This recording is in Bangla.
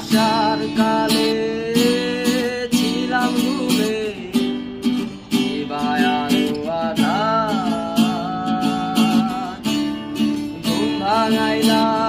আসার কালে ছিলাম ঘুমে এবার ঘুম ভাঙাইলা